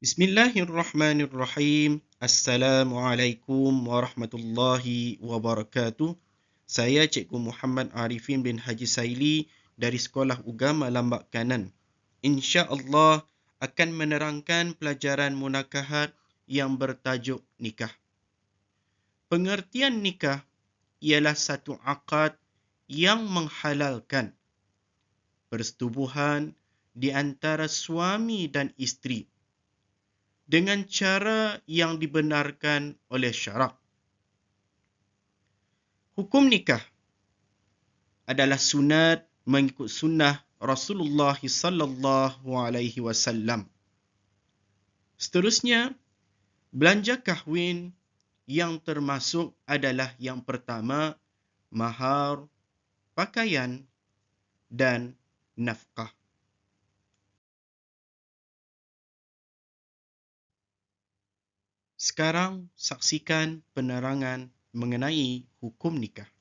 Bismillahirrahmanirrahim. Assalamualaikum warahmatullahi wabarakatuh. Saya Cikgu Muhammad Arifin bin Haji Saili dari Sekolah Ugama Lambak Kanan. Insya-Allah akan menerangkan pelajaran munakahat yang bertajuk nikah. Pengertian nikah ialah satu akad yang menghalalkan persetubuhan di antara suami dan isteri dengan cara yang dibenarkan oleh syarak. Hukum nikah adalah sunat mengikut sunnah Rasulullah sallallahu alaihi wasallam. Seterusnya, belanja kahwin yang termasuk adalah yang pertama mahar, pakaian dan nafkah. Sekarang saksikan penerangan mengenai hukum nikah.